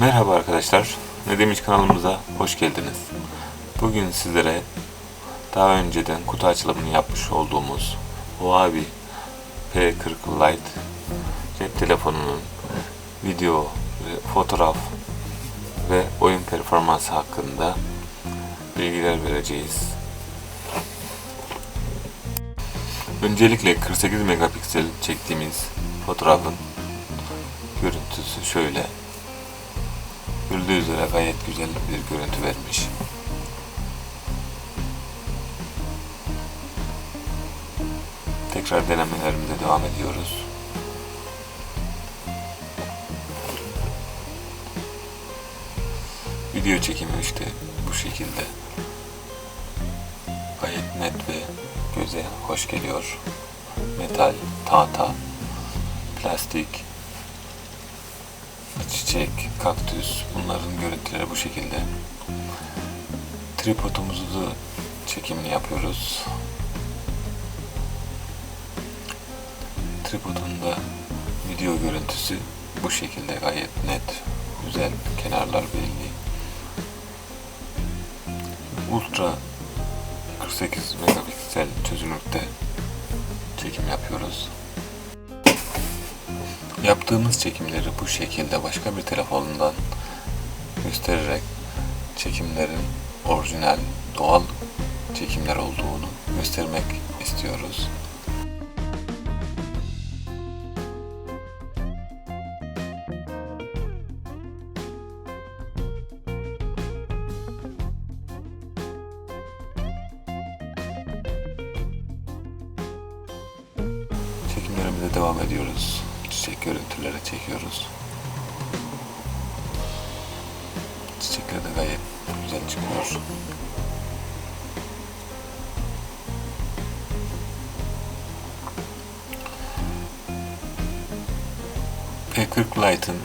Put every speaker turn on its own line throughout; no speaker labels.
Merhaba arkadaşlar. Ne demiş kanalımıza hoş geldiniz. Bugün sizlere daha önceden kutu açılımını yapmış olduğumuz Huawei P40 Lite cep telefonunun video fotoğraf ve oyun performansı hakkında bilgiler vereceğiz. Öncelikle 48 megapiksel çektiğimiz fotoğrafın görüntüsü şöyle. Görüldüğü üzere gayet güzel bir görüntü vermiş. Tekrar denemelerimize devam ediyoruz. Video çekimi işte bu şekilde. Gayet net ve göze hoş geliyor. Metal, tahta, plastik, çiçek, kaktüs bunların görüntüleri bu şekilde. Tripodumuzu da çekimini yapıyoruz. Tripodun da video görüntüsü bu şekilde gayet net, güzel, kenarlar belli. Ultra 48 megapiksel çözünürlükte çekim yapıyoruz. Yaptığımız çekimleri bu şekilde başka bir telefonundan göstererek çekimlerin orijinal, doğal çekimler olduğunu göstermek istiyoruz. Çekimlerimize devam ediyoruz. Çiçek görüntüleri çekiyoruz. Çiçekler de gayet güzel çıkıyor. P40 Lite'ın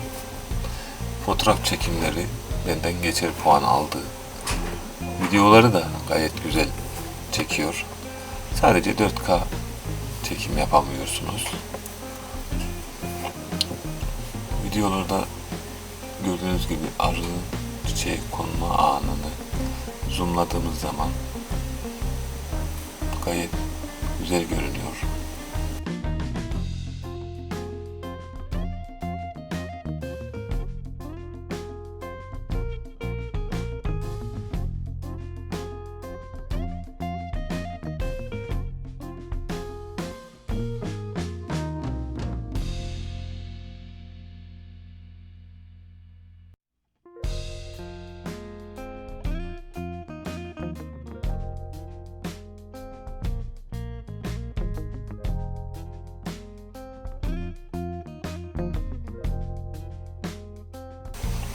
fotoğraf çekimleri benden geçer puan aldı. Videoları da gayet güzel çekiyor. Sadece 4K çekim yapamıyorsunuz. Videolarda gördüğünüz gibi arı çiçeğe konma anını zoomladığımız zaman gayet güzel görünüyor.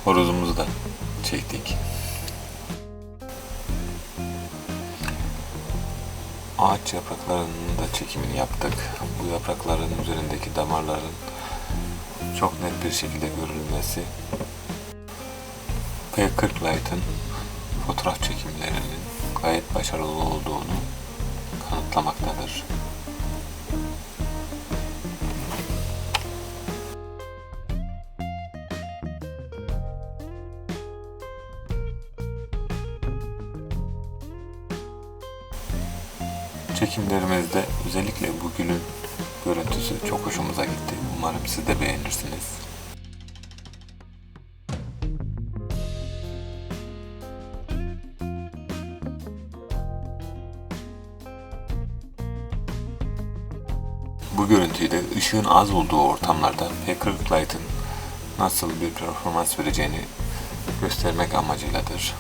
Horozumuzu da çektik. Ağaç yapraklarının da çekimini yaptık. Bu yaprakların üzerindeki damarların çok net bir şekilde görülmesi P40 Lite'ın fotoğraf çekimlerinin gayet başarılı olduğunu kanıtlamaktadır. Çekimlerimizde özellikle bu gülün görüntüsü çok hoşumuza gitti. Umarım siz de beğenirsiniz. Bu görüntüyü de ışığın az olduğu ortamlarda P40 Lite'ın nasıl bir performans vereceğini göstermek amacıyladır.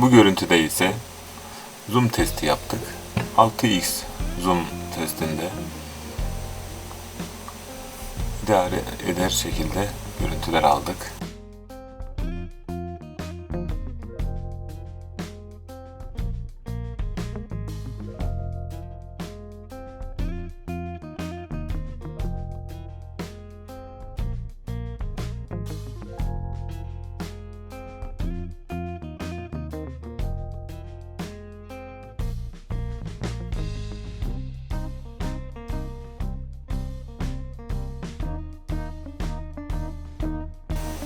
Bu görüntüde ise zoom testi yaptık. 6x zoom testinde idare eder şekilde görüntüler aldık.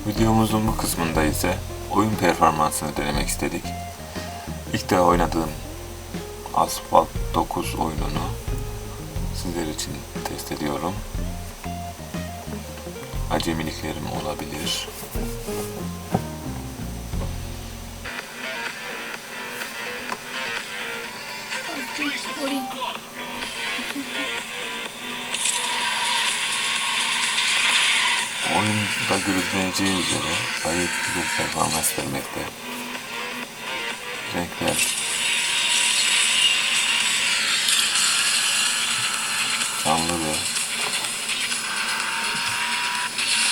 Videomuzun bu kısmında ise oyun performansını denemek istedik. İlk defa oynadığım Asphalt 9 oyununu sizler için test ediyorum. Acemiliklerim olabilir. Oyunda görüleceği üzere gayet güzel performans vermekte. Renkler canlı ve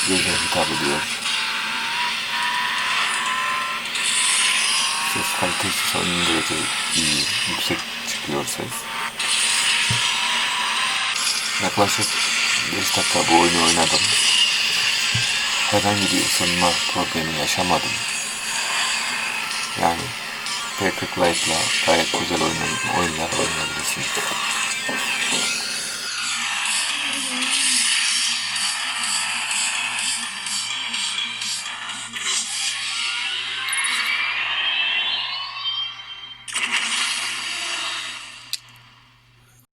göze hitap ediyor. Ses kalitesi son derece iyi, yüksek çıkıyor ses. Yaklaşık 5 dakika bu oyunu oynadım herhangi bir ısınma problemi yaşamadım. Yani Patrick Light'la gayet güzel oynan oyunlar oynayabilirsiniz.